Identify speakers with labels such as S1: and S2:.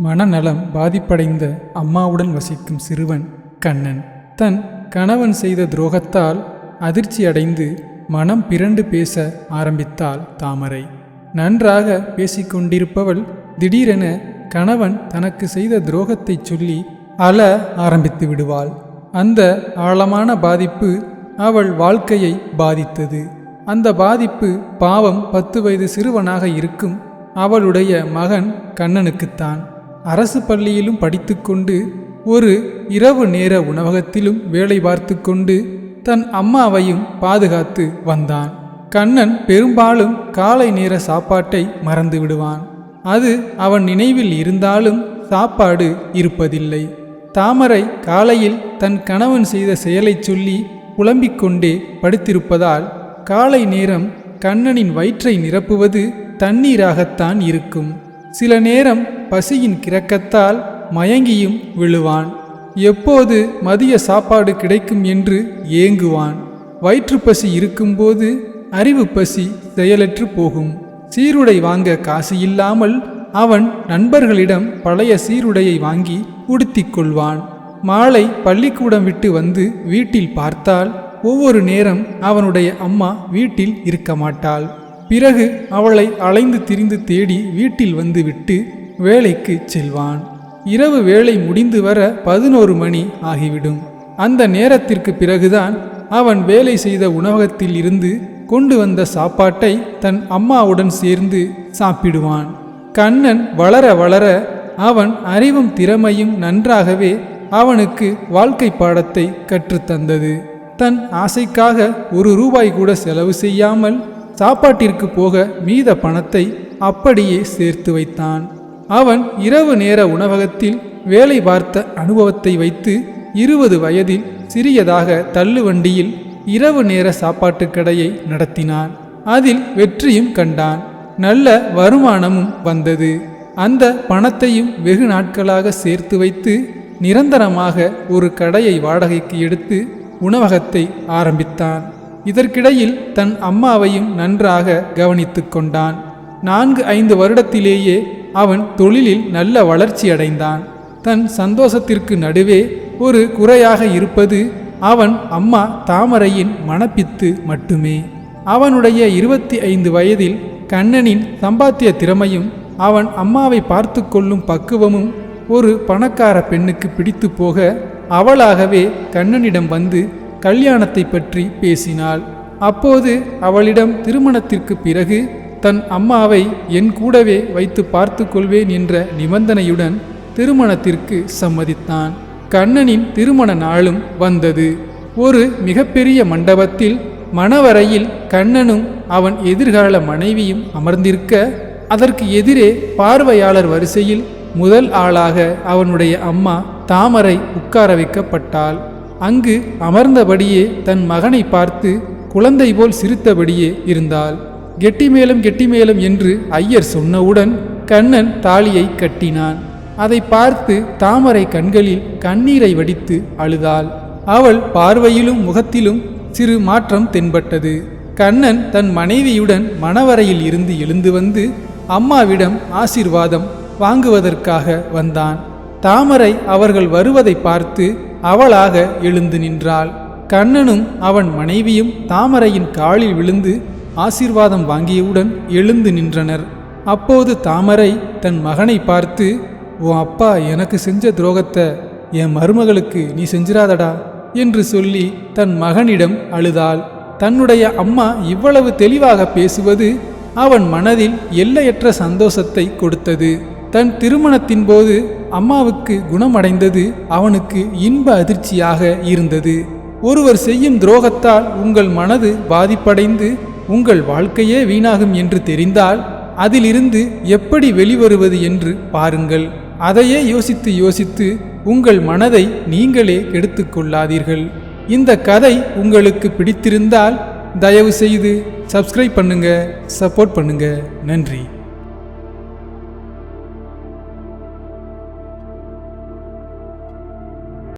S1: மனநலம் பாதிப்படைந்த அம்மாவுடன் வசிக்கும் சிறுவன் கண்ணன். தன் கணவன் செய்த துரோகத்தால் அதிர்ச்சியடைந்து மனம் பிறண்டு பேச ஆரம்பித்தாள் தாமரை. நன்றாக பேசிக்கொண்டிருப்பவள் திடீரென கணவன் தனக்கு செய்த துரோகத்தைச் சொல்லி அழ ஆரம்பித்து விடுவாள். அந்த ஆழமான பாதிப்பு அவள் வாழ்க்கையை பாதித்தது. அந்த பாதிப்பு பாவம் பத்து வயது சிறுவனாக இருக்கும் அவளுடைய மகன் கண்ணனுக்குத்தான். அரசு பள்ளியிலும் படித்துக்கொண்டு ஒரு இரவு நேர உணவகத்திலும் வேலை பார்த்து கொண்டு தன் அம்மாவையும் பாதுகாத்து வந்தான். கண்ணன் பெரும்பாலும் காலை நேர சாப்பாட்டை மறந்து விடுவான். அது அவன் நினைவில் இருந்தாலும் சாப்பாடு இருப்பதில்லை. தாமரை காலையில் தன் கணவன் செய்த செயலைச் சொல்லி புலம்பிக் கொண்டே படுத்திருப்பதால் காலை நேரம் கண்ணனின் வயிற்றை நிரப்புவது தண்ணீராகத்தான் இருக்கும். சில நேரம் பசியின் கிறக்கத்தால் மயங்கியும் விழுவான். எப்போது மதிய சாப்பாடு கிடைக்கும் என்று ஏங்குவான். வயிற்றுப்பசி இருக்கும்போது அறிவு பசி செயலற்று போகும். சீருடை வாங்க காசு இல்லாமல் அவன் நண்பர்களிடம் பழைய சீருடையை வாங்கி உடுத்திக் கொள்வான். மாலை பள்ளிக்கூடம் விட்டு வந்து வீட்டில் பார்த்தால் ஒவ்வொரு நேரம் அவனுடைய அம்மா வீட்டில் இருக்க மாட்டாள். பிறகு அவளை அலைந்து திரிந்து தேடி வீட்டில் வந்துவிட்டு வேலைக்கு செல்வான். இரவு வேலை முடிந்து வர பதினோரு மணி ஆகிவிடும். அந்த நேரத்திற்கு பிறகுதான் அவன் வேலை செய்த உணவகத்தில் இருந்து கொண்டு வந்த சாப்பாட்டை தன் அம்மாவுடன் சேர்ந்து சாப்பிடுவான். கண்ணன் வளர வளர அவன் அறிவும் திறமையும் நன்றாகவே அவனுக்கு வாழ்க்கை பாடத்தை கற்றுத்தந்தது. தன் ஆசைக்காக ஒரு ரூபாய் கூட செலவு செய்யாமல் சாப்பாட்டிற்கு போக மீத பணத்தை அப்படியே சேர்த்து வைத்தான். அவன் இரவு நேர உணவகத்தில் வேலை பார்த்த அனுபவத்தை வைத்து இருபது வயதில் சிறியதாக தள்ளுவண்டியில் இரவு நேர சாப்பாட்டுக் கடையை நடத்தினான். அதில் வெற்றியும் கண்டான். நல்ல வருமானமும் வந்தது. அந்த பணத்தையும் வெகு நாட்களாக சேர்த்து வைத்து நிரந்தரமாக ஒரு கடையை வாடகைக்கு எடுத்து உணவகத்தை ஆரம்பித்தான். இதற்கிடையில் தன் அம்மாவையும் நன்றாக கவனித்து கொண்டான். நான்கு ஐந்து வருடத்திலேயே அவன் தொழிலில் நல்ல வளர்ச்சி அடைந்தான். தன் சந்தோஷத்திற்கு நடுவே ஒரு குறையாக இருப்பது அவன் அம்மா தாமரையின் மனப்பித்து மட்டுமே. அவனுடைய இருபத்தி ஐந்து வயதில் கண்ணனின் சம்பாத்திய திறமையும் அவன் அம்மாவை பார்த்து கொள்ளும் பக்குவமும் ஒரு பணக்கார பெண்ணுக்கு பிடித்து போக அவளாகவே கண்ணனிடம் வந்து கல்யாணத்தை பற்றி பேசினாள். அப்போது அவளிடம் திருமணத்திற்கு பிறகு தன் அம்மாவை என் கூடவே வைத்து பார்த்து கொள்வேன் என்ற நிபந்தனையுடன் திருமணத்திற்கு சம்மதித்தான். கண்ணனின் திருமண நாளும் வந்தது. ஒரு மிகப்பெரிய மண்டபத்தில் மணவரையில் கண்ணனும் அவன் எதிர்கால மனைவியும் அமர்ந்திருக்க அதற்கு எதிரே பார்வையாளர் வரிசையில் முதல் ஆளாக அவனுடைய அம்மா தாமரை உட்கார வைக்கப்பட்டாள். அங்கு அமர்ந்தபடியே தன் மகனை பார்த்து குழந்தை போல் சிரித்தபடியே இருந்தாள். கெட்டிமேளம் கெட்டிமேளம் என்று ஐயர் சொன்னவுடன் கண்ணன் தாலியை கட்டினான். அதை பார்த்து தாமரை கண்களில் கண்ணீரை வடித்து அழுதாள். அவள் பார்வையிலும் முகத்திலும் சிறு மாற்றம் தென்பட்டது. கண்ணன் தன் மனைவியுடன் மணவரையில் இருந்து எழுந்து வந்து அம்மாவிடம் ஆசீர்வாதம் வாங்குவதற்காக வந்தான். தாமரை அவர்கள் வருவதை பார்த்து அவளாக எழுந்து நின்றாள். கண்ணனும் அவன் மனைவியும் தாமரையின் காலில் விழுந்து ஆசீர்வாதம் வாங்கியவுடன் எழுந்து நின்றனர். அப்போது தாமரை தன் மகனை பார்த்து உன் அப்பா எனக்கு செஞ்ச துரோகத்தை என் மருமகளுக்கு நீ செஞ்சிராதடா என்று சொல்லி தன் மகனிடம் அழுதாள். தன்னுடைய அம்மா இவ்வளவு தெளிவாக பேசுவது அவன் மனதில் எல்லையற்ற சந்தோஷத்தை கொடுத்தது. தன் திருமணத்தின் போது அம்மாவுக்கு குணமடைந்தது அவனுக்கு இன்ப அதிர்ச்சியாக இருந்தது. ஒருவர் செய்யும் துரோகத்தால் உங்கள் மனது பாதிப்படைந்து உங்கள் வாழ்க்கையே வீணாகும் என்று தெரிந்தால் அதிலிருந்து எப்படி வெளிவருவது என்று பாருங்கள். அதையே யோசித்து யோசித்து உங்கள் மனதை நீங்களே கெடுத்துக் கொள்ளாதீர்கள். இந்த கதை உங்களுக்கு பிடித்திருந்தால் தயவு செய்து சப்ஸ்கிரைப் பண்ணுங்க சப்போர்ட் பண்ணுங்க. நன்றி.